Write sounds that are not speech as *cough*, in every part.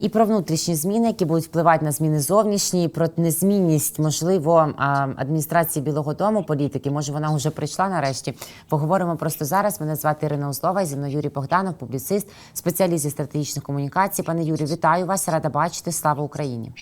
І про внутрішні зміни, які будуть впливати на зміни зовнішні, і про незмінність, можливо, адміністрації Білого Дому політики. Може, вона вже прийшла нарешті. Поговоримо просто зараз. Мене звати Ірина Узлова. Зі мною Юрій Богданов, публіцист, спеціаліст зі стратегічних комунікацій. Пане Юрію, вітаю вас. Рада бачити. Слава Україні.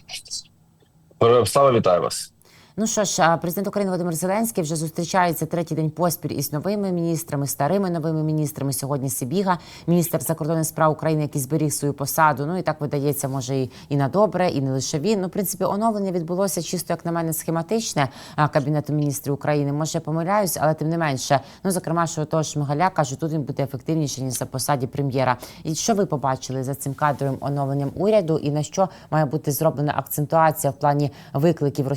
Слава вітаю вас. Ну що ж, президент України Володимир Зеленський вже зустрічається третій день поспіль із новими міністрами, старими новими міністрами. Сьогодні Сибіга, міністр закордонних справ України, який зберіг свою посаду. Ну і так видається, може і, і на добре, і не лише він. Ну, в принципі, оновлення відбулося чисто, як на мене, схематичне кабінету міністрів України. Може, я помиляюсь, але тим не менше. Ну, зокрема, що того Шмигаля каже, тут він буде ефективніше ніж за посаді прем'єра. І що ви побачили за цим кадровим оновленням уряду, і на що має бути зроблена акцентуація в плані викликів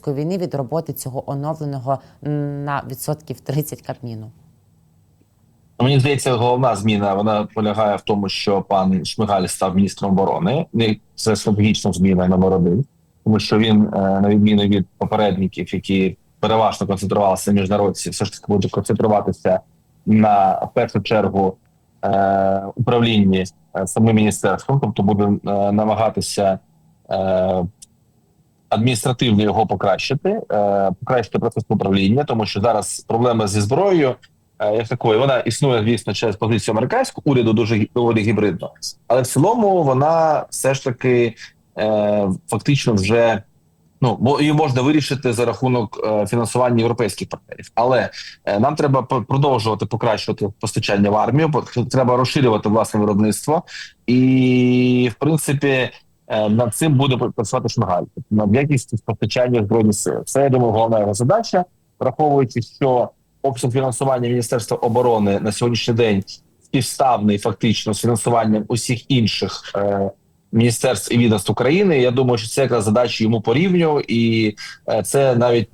російсько-української війни від роботи цього оновленого на відсотків 30 Кабміну? Мені здається, головна зміна вона полягає в тому, що пан Шмигаль став міністром оборони. Ну, Це стратегічна зміна номер один, тому що він, е, на відміну від попередників, які переважно концентрувалися на міжнародці, все ж таки буде концентруватися на в першу чергу е, управлінні е, самим міністерством, тобто буде намагатися. Адміністративно його покращити, е, покращити процес управління, тому що зараз проблема зі зброєю е, як такої, вона існує, звісно, через позицію американського уряду дуже доволі гібридно, але в цілому вона все ж таки е, фактично вже ну її можна вирішити за рахунок е, фінансування європейських партнерів. Але е, нам треба продовжувати покращувати постачання в армію, треба розширювати власне виробництво, і в принципі. Е, Над цим буде працювати Шмигаль тобто над якістю постачання збройних сил. Це я думаю, головна його задача, враховуючи, що обсяг фінансування Міністерства оборони на сьогоднішній день співставний фактично з фінансуванням усіх інших е, міністерств і відомств України. Я думаю, що це якраз задача йому по рівню, і е, це навіть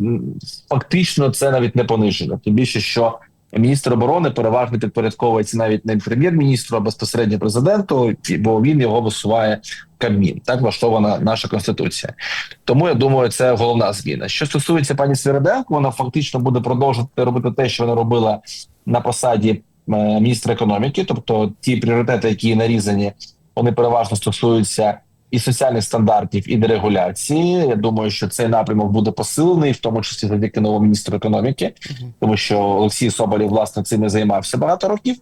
фактично це навіть не пониження. Тим більше, що міністр оборони переважно підпорядковується навіть не прем'єр-міністру, а безпосередньо президенту, бо він його висуває в Кабмін. Так влаштована наша конституція. Тому я думаю, це головна зміна. Що стосується пані Свириденко, вона фактично буде продовжувати робити те, що вона робила на посаді е, міністра економіки, тобто ті пріоритети, які нарізані, вони переважно стосуються і соціальних стандартів, і дерегуляції. Я думаю, що цей напрямок буде посилений, в тому числі завдяки новому міністру економіки, тому що Олексій Соболєв, власне цим і займався багато років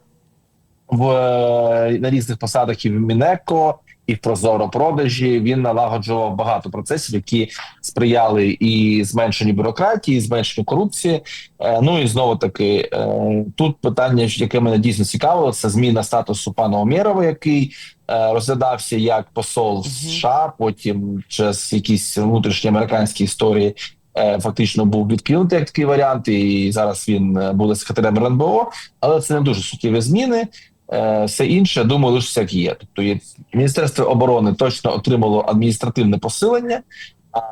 в е, на різних посадах і в Мінеко, і в Прозоро продажі він налагоджував багато процесів, які сприяли і зменшенню бюрократії, і зменшенню корупції. Е, Ну і знову таки е, тут питання, яке мене дійсно цікавило, це зміна статусу пана Омєрова, який е, розглядався як посол Мгм. США. Потім через якісь внутрішні американські історії. Фактично був відкинутий як такий варіант, і зараз він буде секретарем РНБО, але це не дуже суттєві зміни. Е, Все інше, думаю, лише як є. Тобто Міністерство оборони точно отримало адміністративне посилення.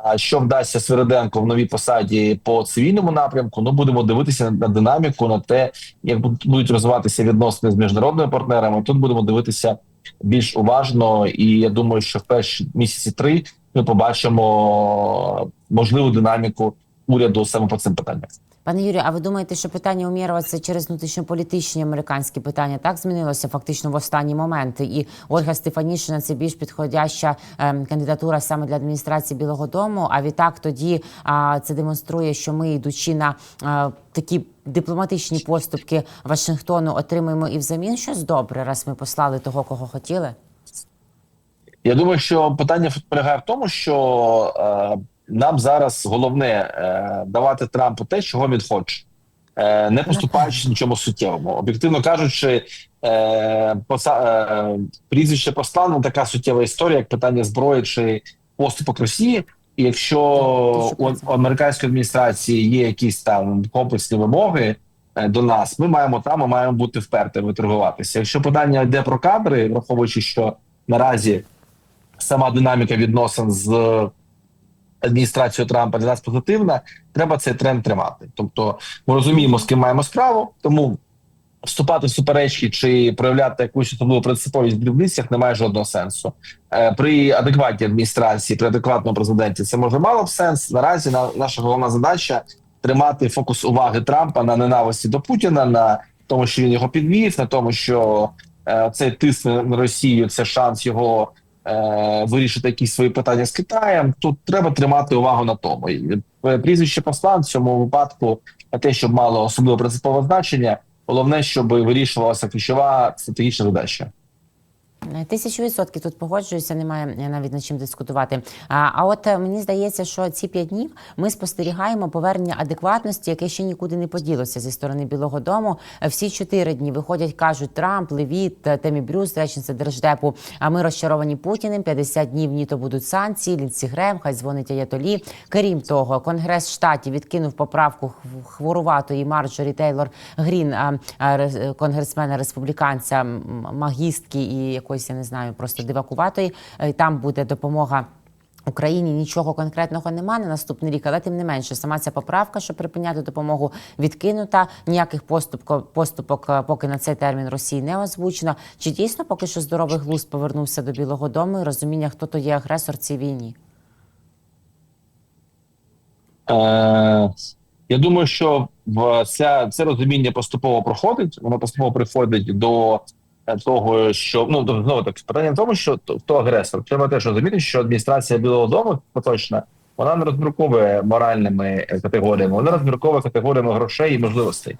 А що вдасться Свириденко в новій посаді по цивільному напрямку? Ну будемо дивитися на динаміку, на те, як будуть- будуть розвиватися відносини з міжнародними партнерами. Тут будемо дивитися більш уважно, і я думаю, що в перші місяці три ми побачимо можливу динаміку уряду саме по цим питанням. Пане Юрію, а ви думаєте, що питання Умєрова це через внутрішньополітичні американські питання так змінилося фактично в останні моменти? І Ольга Стефанішина це більш підходяща ем, кандидатура саме для адміністрації Білого Дому. А відтак тоді а, це демонструє, що ми, йдучи на а, такі дипломатичні поступки Вашингтону, отримуємо і взамін щось добре, раз ми послали того, кого хотіли. Я думаю, що питання полягає в тому, що е, нам зараз головне е, давати Трампу те, чого він хоче, е, не поступаючись нічому суттєвому. Об'єктивно кажучи, е, поса, е, прізвище посла не така суттєва історія, як питання зброї чи поступок Росії. І якщо у у американської адміністрації є якісь там комплексні вимоги е, до нас, ми маємо там, ми маємо бути впертими торгуватися. Якщо питання йде про кадри, враховуючи, що наразі сама динаміка відносин з адміністрацією Трампа для нас позитивна, треба цей тренд тримати. Тобто, ми розуміємо, з ким маємо справу, тому вступати в суперечки чи проявляти якусь особливу принциповість в дрібницях немає жодного сенсу. Е, При адекватній адміністрації, при адекватному президенті це може мало б сенс. Наразі на наша головна задача тримати фокус уваги Трампа на ненависті до Путіна, на тому, що він його підвів, на тому, що е, цей тиск на Росію це шанс його е, вирішити якісь свої питання з Китаєм. Тут треба тримати увагу на тому. І, е, Прізвище посла в цьому випадку на те, щоб мало особливо принципове значення. Головне, щоб вирішувалася ключова стратегічна задача. Тисячу відсотків тут погоджуюся, немає навіть над чим дискутувати. А, а от е, мені здається, що ці п'ять днів ми спостерігаємо повернення адекватності, яке ще нікуди не поділося зі сторони Білого Дому. Е, Всі чотири дні виходять, кажуть Трамп, Левіт, е, Темі Брюс, речниця держдепу. А ми розчаровані Путіним. 50 днів ні то будуть санкції. Лінці Грем, хай дзвонить Аятолі. Крім того, Конгрес штатів відкинув поправку хв- хворуватої Марджорі Тейлор Грін, конгресмена республіканця магістки і якоїсь я не знаю, просто дивакуватої. Е, Там буде допомога. Україні нічого конкретного нема на наступний рік, але тим не менше, сама ця поправка, щоб припиняти допомогу, відкинута. Ніяких поступко, поступок е, поки на цей термін Росії не озвучено. Чи дійсно поки що здоровий глузд повернувся до Білого Дому і розуміння, хто то є агресор цій війні? Е, я думаю, що в ця, це розуміння поступово проходить. Воно поступово приходить до того, що ну до- знову так питання в тому, що то- хто агресор. Треба теж розуміти, що адміністрація Білого Дому поточна вона не розмірковує моральними е, категоріями, вона розмірковує категоріями грошей і можливостей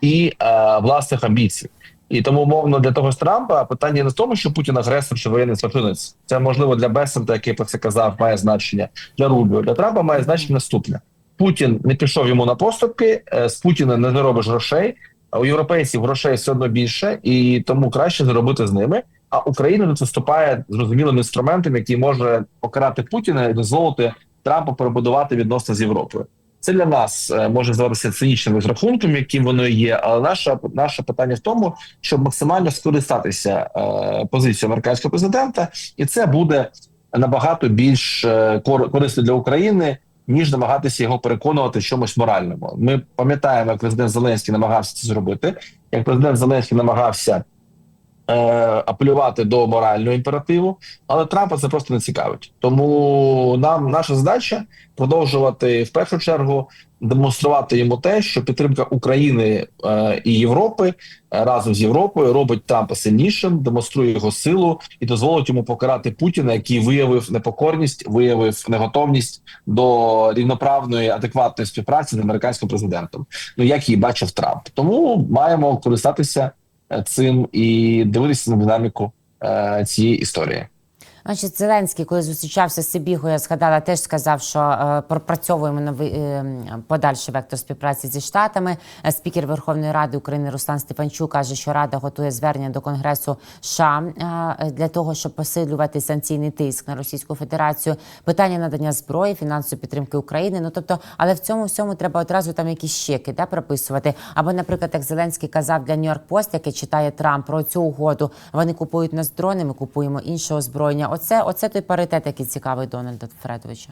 і е, власних амбіцій. І тому, умовно, для того ж Трампа питання не в тому, що Путін агресор чи воєнний злочинець. Це можливо для Бесента, який про це казав, має значення для Рубіо. Для Трампа має значення наступне: Путін не пішов йому на поступки, е, з Путіна не заробиш грошей. У європейців грошей все одно більше, і тому краще заробити з ними. А Україна тут виступає зрозумілим інструментом, який може покарати Путіна і дозволити Трампу перебудувати відносини з Європою. Це для нас е, може здаватися цинічним розрахунком, яким воно є. Але наше, наше питання в тому, щоб максимально скористатися е, позицією американського президента, і це буде набагато більш е, корисно для України, ніж намагатися його переконувати в чомусь моральному. Ми пам'ятаємо, як президент Зеленський намагався це зробити. Як президент Зеленський намагався е, апелювати до морального імперативу, але Трампа це просто не цікавить. Тому нам наша задача продовжувати в першу чергу демонструвати йому те, що підтримка України е, і Європи е, разом з Європою робить Трампа сильнішим, демонструє його силу і дозволить йому покарати Путіна, який виявив непокорність, виявив неготовність до рівноправної адекватної співпраці з американським президентом. Ну як її бачив Трамп. Тому маємо користатися е, цим і дивитися на динаміку е, цієї історії. Значить, Зеленський, коли зустрічався з Сибігою, я згадала, теж сказав, що е, пропрацьовуємо новий е, подальший вектор співпраці зі штатами. Е, Спікер Верховної Ради України Руслан Стефанчук каже, що Рада готує звернення до Конгресу США для того, щоб посилювати санкційний тиск на Російську Федерацію. Питання надання зброї, фінансової підтримки України. Ну тобто, але в цьому всьому треба одразу там якісь щеки да, прописувати. Або, наприклад, як Зеленський казав для Нью-Йорк Пост, яке читає Трамп про цю угоду. Вони купують нас дрони, ми купуємо інше озброєння. Оце, оце той паритет, який цікавий Дональда Фредовича.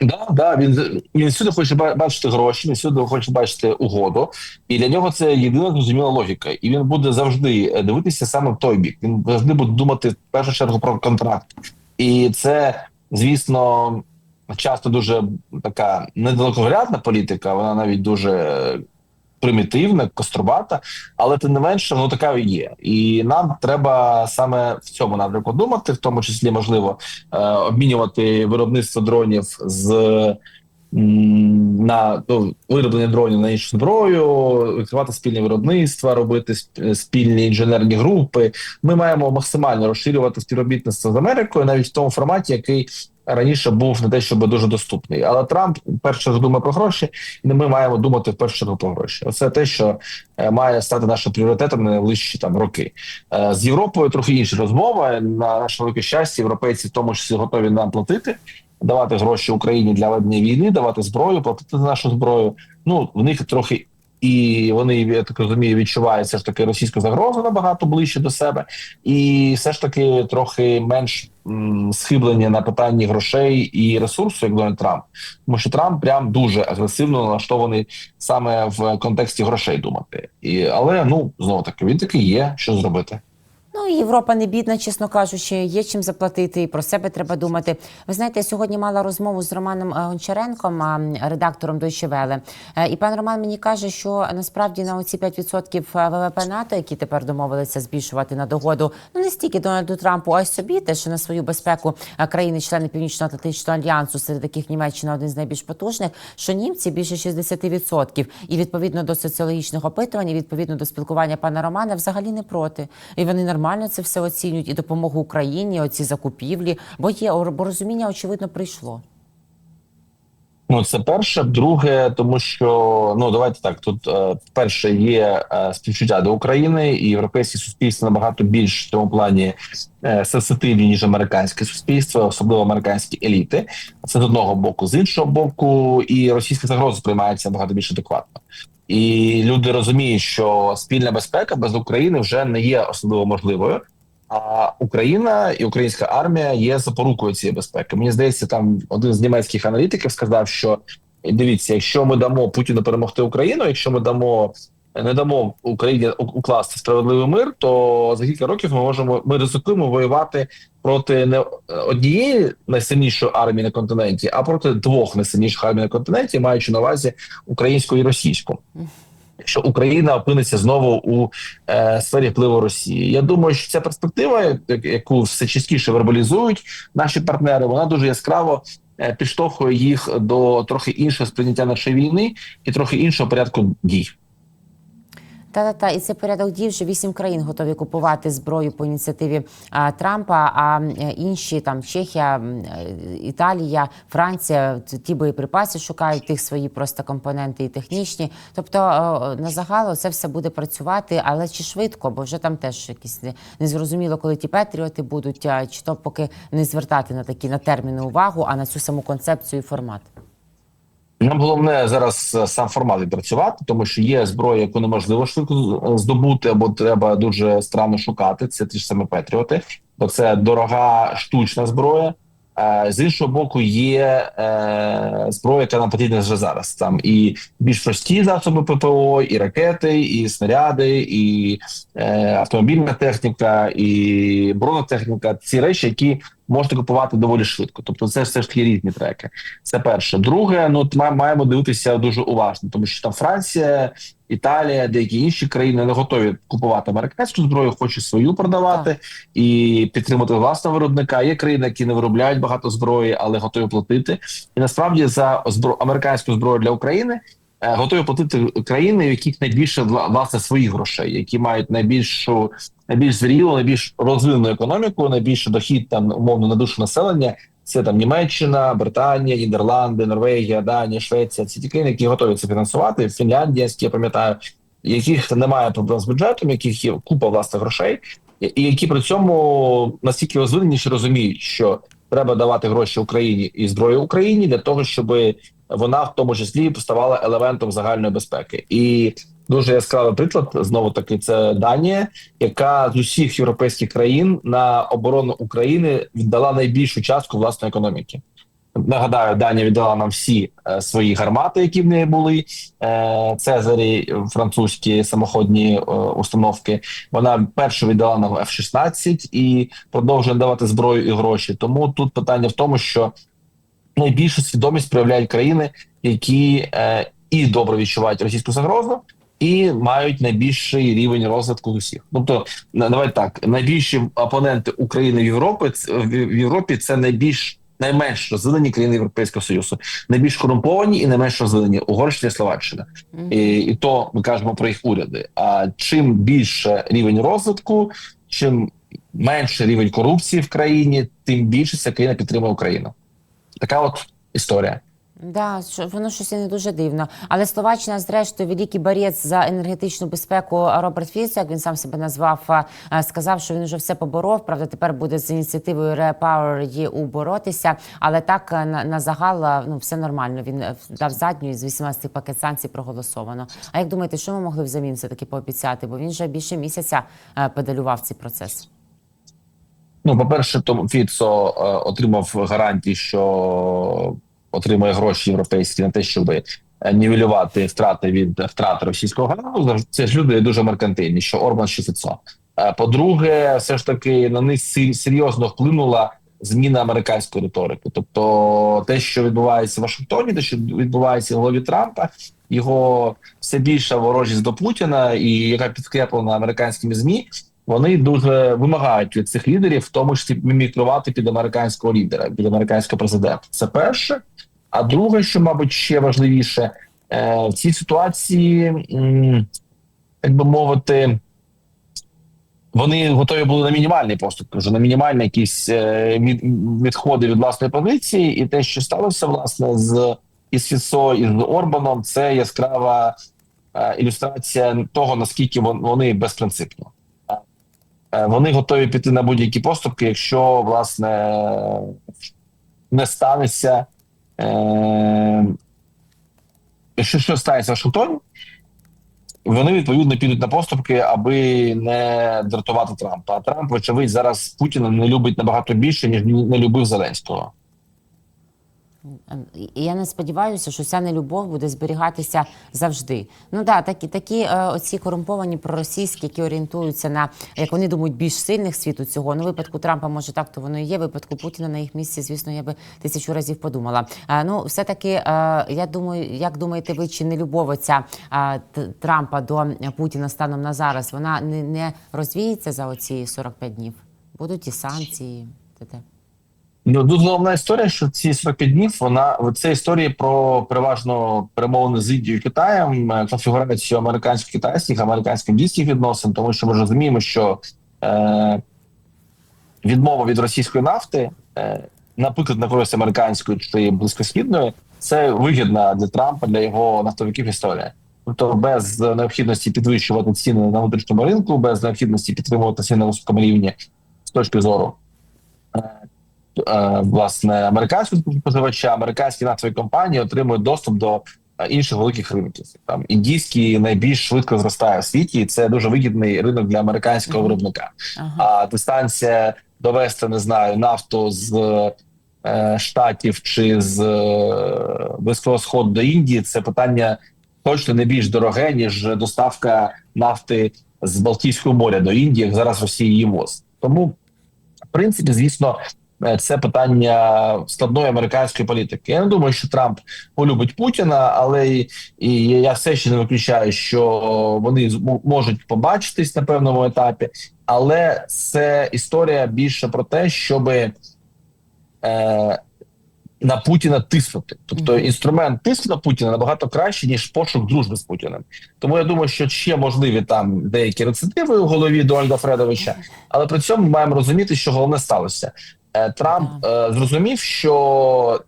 Да, да, він він всюди хоче бачити гроші, він всюди хоче бачити угоду, і для нього це єдина зрозуміла логіка. І він буде завжди е, дивитися саме в той бік. Він завжди буде думати в першу чергу про контракт. І це, звісно, часто дуже така недалекоглядна політика. Вона навіть дуже примітивна, кострубата, але тим не менше, воно така є. І нам треба саме в цьому напрямку думати, в тому числі можливо е, обмінювати виробництво дронів з на ну, вироблення дронів на іншу зброю, відкривати спільне виробництва, робити сп- спільні інженерні групи. Ми маємо максимально розширювати співробітництво з Америкою, навіть в тому форматі, який раніше був не те, щоб дуже доступний. Але Трамп перше думає про гроші, і ми маємо думати в першу чергу про гроші. Оце те, що е, має стати нашим пріоритетом на найближчі там роки. Е, З Європою трохи інша розмова. На наше велике щастя, європейці в тому числі готові нам платити, давати гроші Україні для ведення війни, давати зброю, платити за нашу зброю. Ну в них трохи. І вони я так розумію, відчувають все ж таки російську загрозу набагато ближче до себе, і все ж таки трохи менш м, схиблення на питанні грошей і ресурсу, як Дональд Трамп, тому що Трамп прям дуже агресивно налаштований саме в контексті грошей думати. І але ну знову таки він таки є, що зробити. Ну Європа не бідна, чесно кажучи, є чим заплатити, і про себе треба думати. Ви знаєте, я сьогодні мала розмову з Романом е, Гончаренком, редактором Deutsche Welle. Е, І пан Роман мені каже, що насправді на оці 5% ВВП НАТО, які тепер домовилися збільшувати на догоду, ну не стільки Дональду Трампу, а й собі теж на свою безпеку е, країни-члени Північно-Атлантичного альянсу, серед яких Німеччина один з найбільш потужних, що німці більше 60%. І відповідно до соціологічних опитувань, і відповідно до спілкування пана Романа, взагалі не проти. І вони нормально це все оцінюють і допомогу Україні, оці закупівлі, бо є бо розуміння, очевидно, прийшло. Ну, це перше. Друге, тому що ну давайте так. Тут е, перше є е, співчуття до України, і європейське суспільство набагато більш в цьому плані е, сенситивні ніж американське суспільство, особливо американські еліти. Це з одного боку, з іншого боку, і російська загроза сприймається набагато більш адекватно. І люди розуміють, що спільна безпека без України вже не є особливо можливою. А Україна і українська армія є запорукою цієї безпеки. Мені здається, там один з німецьких аналітиків сказав, що дивіться, якщо ми дамо Путіну перемогти Україну, якщо ми дамо не дамо Україні укласти справедливий мир, то за кілька років ми можемо ми ризикуємо воювати проти не однієї найсильнішої армії на континенті, а проти двох найсильніших армій на континенті, маючи на увазі українську і російську. Якщо Україна опиниться знову у е, сфері впливу Росії, я думаю, що ця перспектива, яку все частіше вербалізують наші партнери, вона дуже яскраво е, підштовхує їх до трохи іншого сприйняття нашої війни і трохи іншого порядку дій. Та та та і це порядок дій. Вже вісім країн готові купувати зброю по ініціативі а, Трампа. А інші там Чехія, е, Італія, Франція ті боєприпаси шукають тих свої просто компоненти і технічні. Тобто на загал це все буде працювати, але чи швидко, бо вже там теж якісь незрозуміло, коли ті патріоти будуть, чи то поки не звертати на такі на терміни увагу, а на цю саму концепцію і формат. Нам головне зараз е, сам формат відпрацювати, тому що є зброя, яку неможливо швидко здобути, або треба дуже странно шукати. Це ті ж саме Петріоти, бо це дорога штучна зброя. Е, З іншого боку, є е, зброя, яка нам потрібна вже зараз. Там і більш прості засоби ППО, і ракети, і снаряди, і е, автомобільна техніка, і бронетехніка. Ці речі, які можна купувати доволі швидко. Тобто, це все ж таки різні треки. Це перше. Друге, ну ми маємо дивитися дуже уважно, тому що там Франція, Італія, деякі інші країни не готові купувати американську зброю, хочуть свою продавати і підтримати власного виробника. Є країни, які не виробляють багато зброї, але готові платити. І насправді за збро... американську зброю для України. е, Готові платити країни, в яких найбільше власне своїх грошей, які мають найбільшу найбільш зрілу, найбільш розвинену економіку, найбільший дохід там умовно на душу населення. Це там Німеччина, Британія, Нідерланди, Норвегія, Данія, Швеція. Це ті країни, які готові це фінансувати. Фінляндія, я пам'ятаю, яких немає проблем з бюджетом, яких є купа власних грошей, і які при цьому настільки розвинені, що розуміють, що треба давати гроші Україні і зброю Україні для того, щоб вона в тому числі ставала елементом загальної безпеки. І дуже яскравий приклад знову таки це Данія, яка з усіх європейських країн на оборону України віддала найбільшу частку власної економіки. Нагадаю, Данія віддала нам всі е, свої гармати, які в неї були. Е, Цезарі, французькі самоходні е, установки. Вона першу віддала нам F-16 і продовжує давати зброю і гроші. Тому тут питання в тому, що найбільшу свідомість проявляють країни, які е, і добре відчувають російську загрозу, і мають найбільший рівень розвитку з усіх. Тобто, давай так, найбільші опоненти України в Європі в в Європі це найбільш найменш розвинені країни Європейського Союзу, найбільш корумповані і найменш розвинені Угорщина і Словаччина. І, і то ми кажемо про їх уряди. А чим більше рівень розвитку, чим менше рівень корупції в країні, тим більше ця країна підтримує Україну. Така от історія. Да, що воно щось не дуже дивно. Але Словаччина, зрештою, великий борець за енергетичну безпеку Роберт Фіц, як він сам себе назвав, сказав, що він вже все поборов. Правда, тепер буде з ініціативою Repower EU боротися. Але так на, на загал ну все нормально. Він е, дав задню з 18 пакет санкцій проголосовано. А як думаєте, що ми могли взамін все таки пообіцяти? Бо він вже більше місяця педалював цей процес. Ну, по-перше, Том Фіцо е, отримав гарантії, що отримує гроші європейські на те, щоб нівелювати втрати від втрат російського газу. Це ж люди дуже меркантильні, що Орбан, що Фіцо. Е, По-друге, все ж таки на них серйозно вплинула зміна американської риторики. Тобто, те, що відбувається в Вашингтоні, те, що відбувається в голові Трампа, його все більша ворожість до Путіна, і яка підкреплена американськими змі, вони дуже вимагають від цих лідерів, в тому числі мімікрувати під американського лідера, під американського президента. Це перше. А друге, що мабуть ще важливіше, е, в цій ситуації, як би мовити, вони готові були на мінімальний поступ, вже на мінімальні якісь е, відходи від власної позиції, і те, що сталося власне з із Фіцо і з Орбаном, це яскрава е, ілюстрація того, наскільки вон- вони безпринципні. Е, Вони готові піти на будь-які поступки, якщо власне не станеться. Е, якщо що станеться в вони відповідно підуть на поступки, аби не дратувати Трампа. А Трамп, вочевидь, зараз Путіна не любить набагато більше, ніж не любив Зеленського. І я не сподіваюся, що ця нелюбов буде зберігатися завжди. Ну да, такі такі е, оці корумповані проросійські, які орієнтуються на як вони думають більш сильних світу цього. Ну, випадку Трампа може так, то воно і є. Випадку Путіна на їх місці, звісно, я би тисячу разів подумала. А, ну, все таки, е, я думаю, як думаєте, ви чи не любов оця е, Трампа до Путіна станом на зараз? Вона не, не розвіється за оці 45 днів? Будуть і санкції. Те-те. Ну тут головна історія, що ці 45 днів вона це історії про переважно перемовини з Індією і Китаєм, е, конфігурацію американсько-китайських, американсько-індійських відносин, тому що ми розуміємо, що е, відмова від російської нафти, е, наприклад, на користь американської чи близькосхідної, це вигідна для Трампа, для його нафтовиків історія. Тобто без необхідності підвищувати ціни на внутрішньому ринку, без необхідності підтримувати ціни на високому рівні з точки зору е, власне американського споживача, американські нафтові компанії отримують доступ до е, інших великих ринків. Там індійський найбільш швидко зростає в світі, і це дуже вигідний ринок для американського виробника. Ага. А дистанція довести не знаю нафту з е, штатів чи з е, близького сходу до Індії. Це питання точно не більш дороге ніж доставка нафти з Балтійського моря до Індії, як зараз Росія її возить. Тому, в принципі, звісно. Е, Це питання складної американської політики. Я не думаю, що Трамп полюбить Путіна, але і, і я все ще не виключаю, що вони можуть побачитись на певному етапі. Але це історія більше про те, щоб е, на Путіна тиснути. Тобто інструмент тиску на Путіна набагато краще, ніж пошук дружби з Путіним. Тому я думаю, що ще можливі там деякі рецидиви у голові Дональда Фредовича, але при цьому ми маємо розуміти, що головне сталося. Е, Трамп е, зрозумів, що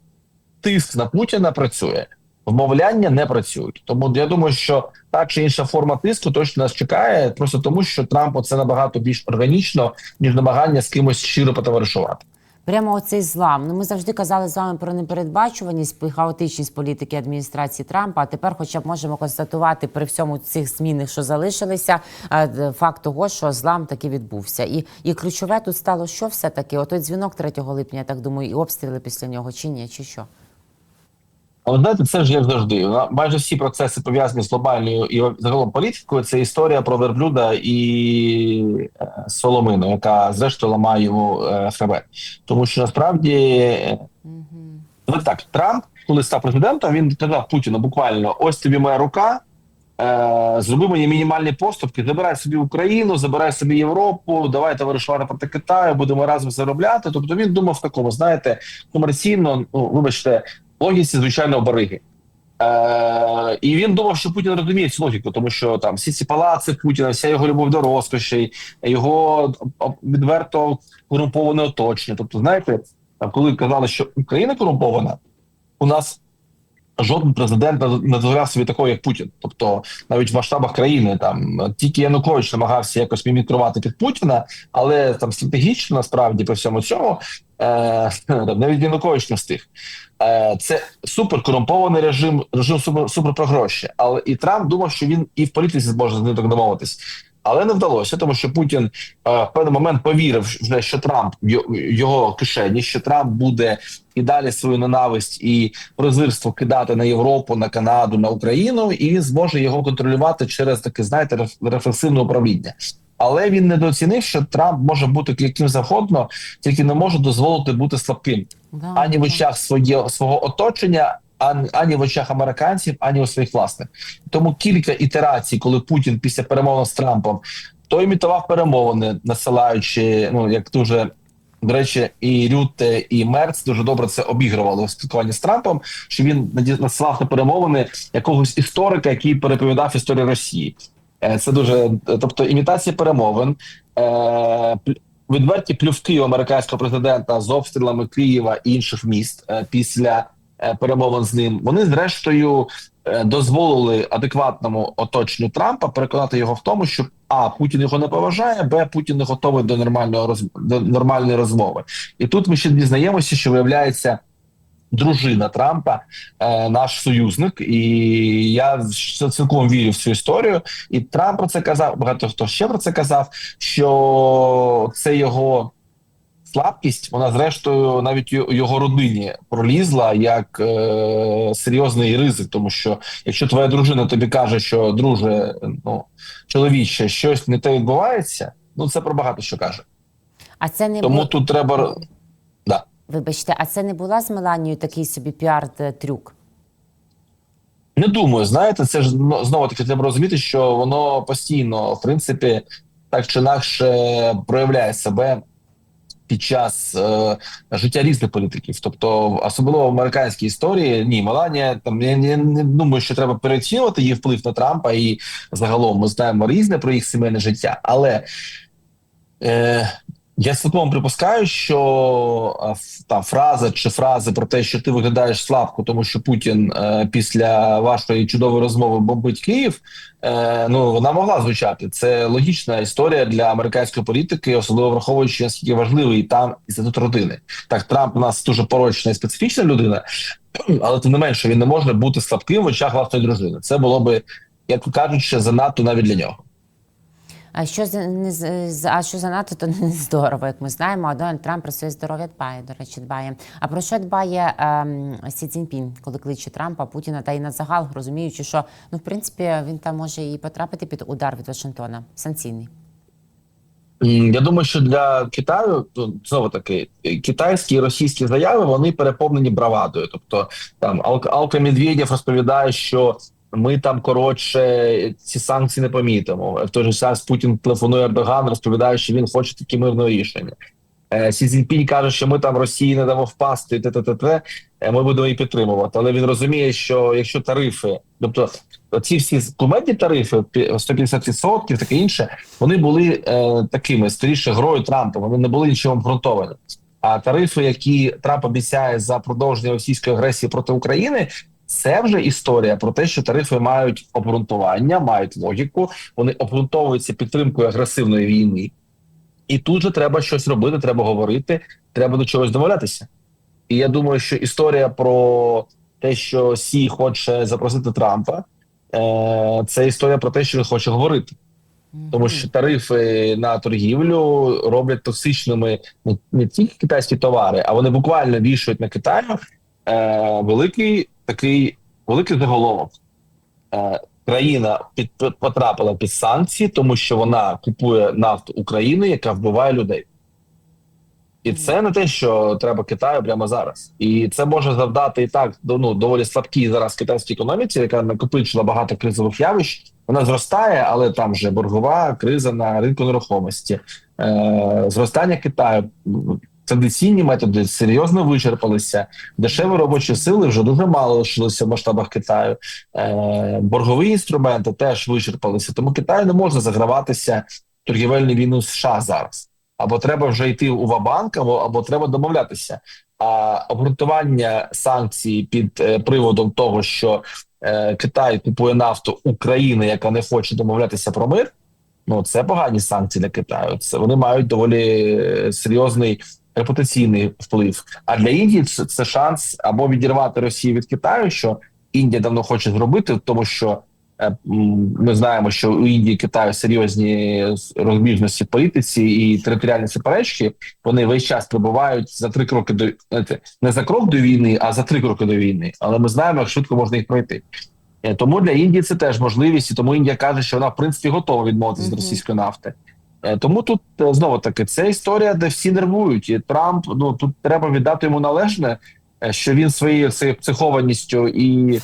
тиск на Путіна працює. Вмовляння не працюють, тому я думаю, що та чи інша форма тиску точно нас чекає, просто тому, що Трампу це набагато більш органічно, ніж намагання з кимось щиро потоваришувати. Прямо оцей злам. Ну ми завжди казали з вами про непередбачуваність хаотичність політики адміністрації Трампа. А тепер, хоча б можемо констатувати при всьому цих змінах, що залишилися, е, факт того, що злам таки відбувся. І, і ключове тут стало, що все таки, отой дзвінок 3 липня, я так думаю, і обстріли після нього, чи ні, чи що? Але знаєте, це ж як завжди. Майже всі процеси пов'язані з глобальною і загалом політикою. Це історія про верблюда і е, Соломину, яка зрештою ламає йому е, хребет. Тому що насправді Ну так, Трамп, коли став президентом, він казав Путіну буквально: ось тобі моя рука. Е, зроби мені мінімальні поступки, забирай собі Україну, забирай собі Європу, давай товаришувати проти Китаю, будемо разом заробляти. Тобто він думав в такому, знаєте, комерційно, ну вибачте, логіці звичайно бариги. Е, і він думав, що Путін розуміє цю логіку, тому що там всі ці палаци Путіна, вся його любов до розкошей, його відверто корумповане оточення. Тобто, знаєте, там, коли казали, що Україна корумпована, у нас жоден президент не дозволяв собі такого, як Путін. Тобто, навіть в масштабах країни там тільки Янукович намагався якось мімікрувати під Путіна, але там стратегічно насправді по всьому цьому е, *laughs* навіть Янукович не встиг. Е, це супер корумпований режим, режим супер, супер про гроші. Але і Трамп думав, що він і в політиці зможе з ним так домовитись. Але не вдалося, тому що Путін е, в певний момент повірив, вже що Трамп його кишені, що Трамп буде і далі свою ненависть і презирство кидати на Європу, на Канаду, на Україну, і він зможе його контролювати через таке, знаєте, реф- рефлексивне управління. Але він недооцінив, що Трамп може бути яким завгодно, тільки не може дозволити бути слабким Да, ані в очах своє, свого оточення, ані, в очах американців, ані у своїх власних. Тому кілька ітерацій, коли Путін після перемовин з Трампом то імітував перемовини, насилаючи, ну як дуже. До речі, і Рютте, і Мерц дуже добре це обігрували у спілкуванні з Трампом, що він наді- надсилав на перемовини якогось історика, який переповідав історію Росії. Е, Це дуже, тобто, імітація перемовин, е, відверті плювки у американського президента з обстрілами Києва і інших міст е, після перемовин з ним. Вони зрештою е, дозволили адекватному оточенню Трампа переконати його в тому, що а Путін його не поважає, б Путін не готовий до нормального до нормальної розмови. І тут ми ще дізнаємося, що виявляється. Дружина Трампа, е, наш союзник, і я цілком вірю в цю історію. І Трамп про це казав. Багато хто ще про це казав. Що це його слабкість, вона зрештою навіть його родині пролізла як е, серйозний ризик. Тому що якщо твоя дружина тобі каже, що друже, ну чоловіче, щось не те відбувається, ну це про багато що каже. А це не Тому бу- тут треба да. Вибачте, а це не була з Меланією такий собі піар-трюк? Не думаю, знаєте, це ж ну, знову таки треба розуміти, що воно постійно, в принципі, так чи інакше проявляє себе під час е, життя різних політиків. Тобто, особливо в американській історії, ні, Меланія там я, я не думаю, що треба переоцінювати її вплив на Трампа, і загалом ми знаємо різне про їх сімейне життя, але. Е, я цілком припускаю, що а, ф- там фраза чи фрази про те, що ти виглядаєш слабко, тому що Путін е, після вашої чудової розмови бомбить Київ. Е, ну вона могла звучати. Це логічна історія для американської політики, особливо враховуючи наскільки важливий там інститут родини. Так, Трамп у нас дуже порочна і специфічна людина, *clears throat* але тим не менше він не може бути слабким в очах власної дружини. Це було би, як кажучи, занадто навіть для нього. А що за не з- а що занадто, то не здорово, як ми знаємо. А Дональд Трамп про своє здоров'я дбає. До речі, дбає. А про що дбає ем, Сі Цзіньпін, коли кличе Трампа, Путіна та й на загал, розуміючи, що ну в принципі він там може і потрапити під удар від Вашингтона санкційний. Я думаю, що для Китаю то, знову таки китайські і російські заяви вони переповнені бравадою. Тобто там Алка Медведєв розповідає, що ми там коротше ці санкції не помітимо. В той же час Путін телефонує Ердоган, розповідає, що він хоче таке мирне рішення. Е, Сі Цзіньпінь каже, що ми там Росії не дамо впасти, те, те, те, те. Е, Ми будемо її підтримувати. Але він розуміє, що якщо тарифи, тобто ці всі кумедні тарифи, пі- 150%, таке інше, вони були е, такими скоріше грою Трампа. Вони не були нічим обґрунтовані. А тарифи, які Трамп обіцяє за продовження російської агресії проти України, це вже історія про те, що тарифи мають обґрунтування, мають логіку. Вони обґрунтовуються підтримкою агресивної війни. І тут же треба щось робити, треба говорити, треба до чогось домовлятися. І я думаю, що історія про те, що Сі хоче запросити Трампа, е, це історія про те, що він хоче говорити. Тому що тарифи на торгівлю роблять токсичними не, тільки китайські товари, а вони буквально вішають на Китаю е, великий такий великий заголовок. Е, країна під, потрапила під санкції, тому що вона купує нафту України, яка вбиває людей. І це не те, що треба Китаю прямо зараз. І це може завдати і так ну, доволі слабкій зараз китайській економіці, яка накопичила багато кризових явищ. Вона зростає, але там вже боргова криза на ринку нерухомості. Е, зростання Китаю. Традиційні методи серйозно вичерпалися. Дешеві робочі сили вже дуже мало лишилося в масштабах Китаю. Е, боргові інструменти теж вичерпалися. Тому Китаю не можна заграватися в торгівельну війну США зараз. Або треба вже йти у Вабанк, або, або треба домовлятися. А обґрунтування санкцій під е, приводом того, що е, Китай купує нафту України, яка не хоче домовлятися про мир. Ну це погані санкції для Китаю. Це вони мають доволі е, серйозний репутаційний вплив. А для Індії це, це шанс або відірвати Росію від Китаю, що Індія давно хоче зробити, тому що Е, Ми знаємо, що у Індії і Китаю серйозні розбіжності в політиці і територіальні суперечки. Вони весь час прибувають за три кроки до не за крок до війни, а за три кроки до війни. Але ми знаємо, як швидко можна їх пройти. Е, Тому для Індії це теж можливість, і тому Індія каже, що вона в принципі готова відмовитися від Мгм. російської нафти. Е, Тому тут е, знову таки це історія, де всі нервують. І Трамп ну тут треба віддати йому належне, е, що він своєю психованістю і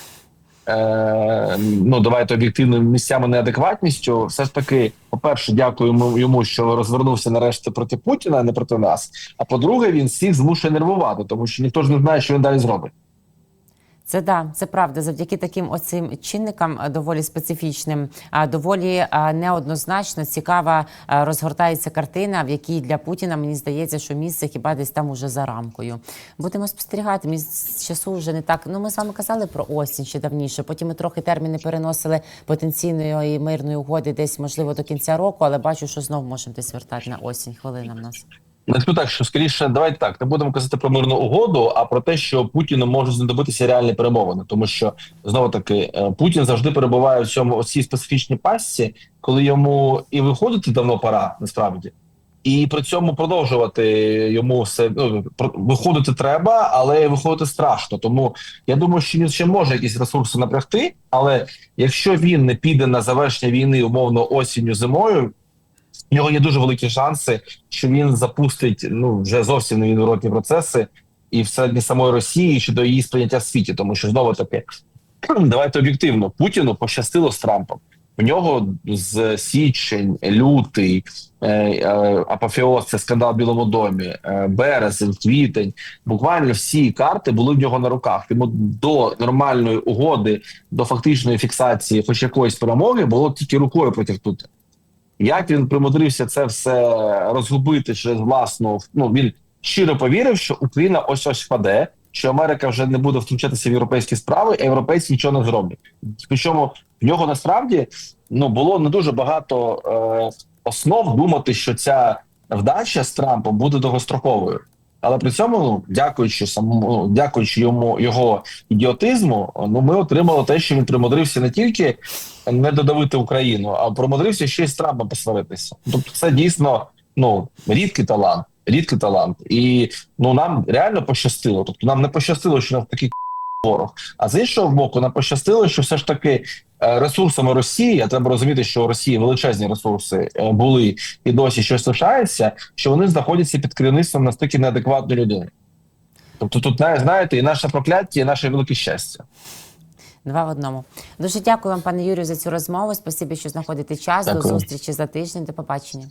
е, ну давайте об'єктивними місцями неадекватністю. Все ж таки, по-перше, дякуємо йому, що розвернувся нарешті проти Путіна, а не проти нас. А по-друге, він всіх змушує нервувати, тому що ніхто ж не знає, що він далі зробить. Це да, це правда. Завдяки таким оцим чинникам е, доволі специфічним, а доволі неоднозначно цікава розгортається картина, в якій для Путіна мені здається, що місце хіба десь там уже за рамкою. Будемо спостерігати. Мені з часу вже не так. Ну ми з вами казали про осінь ще давніше. Потім ми трохи терміни переносили потенційної мирної угоди, десь можливо до кінця року, але бачу, що знов можемо десь вертати на осінь. Хвилина в нас. Не скажу так, що скоріше, давайте так, не будемо казати про мирну угоду, а про те, що Путіну можуть знадобитися реальні перемовини, тому що знову таки е, Путін завжди перебуває в цьому ось цій специфічній пастці, коли йому і виходити давно пора, насправді, і при цьому продовжувати йому все ну, виходити треба, але виходити страшно. Тому я думаю, що він ще може якісь ресурси напрягти, але якщо він не піде на завершення війни умовно осінню зимою. В нього є дуже великі шанси, що він запустить ну вже зовсім нові народні процеси і всередині самої Росії щодо її сприйняття в світі, тому що знову таки давайте об'єктивно Путіну пощастило з Трампом. В нього з січень, лютий, е, е, апофеоз, це скандал в Білому домі, е, березень, квітень. Буквально всі карти були в нього на руках. Тому до нормальної угоди, до фактичної фіксації, хоч якоїсь перемоги, було тільки рукою протягнути. Як він примудрився це все розгубити через власну ну він щиро повірив, що Україна ось ось впаде, що Америка вже не буде втручатися в європейські справи, а європейці нічого не зроблять. Причому в нього насправді ну було не дуже багато е, основ думати, що ця вдача з Трампом буде довгостроковою. Але при цьому, ну, дякуючи самому, ну, дякуючи йому його ідіотизму, ну ми отримали те, що він примудрився не тільки не додавити Україну, а примудрився ще й з Трампом посваритися. Тобто, це дійсно ну рідкий талант, рідкий талант, і ну нам реально пощастило. Тобто, нам не пощастило, що нам такий ворог. А з іншого боку, нам пощастило, що все ж таки е, ресурсами Росії, а треба розуміти, що у Росії величезні ресурси е, були і досі щось лишається, що вони знаходяться під керівництвом настільки неадекватної людини. Тобто, тут знаєте, і наше прокляття, і наше велике щастя. Два в одному. Дуже дякую вам, пане Юрію, за цю розмову. Спасибі, що знаходите час. До зустрічі за тиждень. До побачення.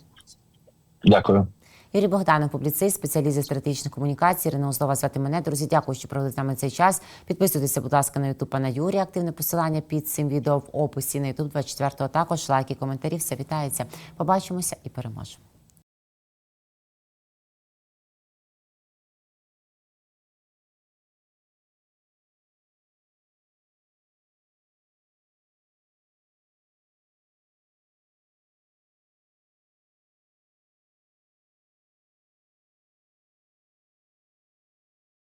Дякую. Юрій Богданов, публіцист, спеціаліст стратегічних комунікацій. Ірина Узлова звати мене. Друзі, дякую, що провели з нами цей час. Підписуйтеся, будь ласка, на Ютуб пана Юрія. Активне посилання під цим відео в описі на Ютуб 24-го. Також лайки, коментарі. Все вітається. Побачимося і переможемо.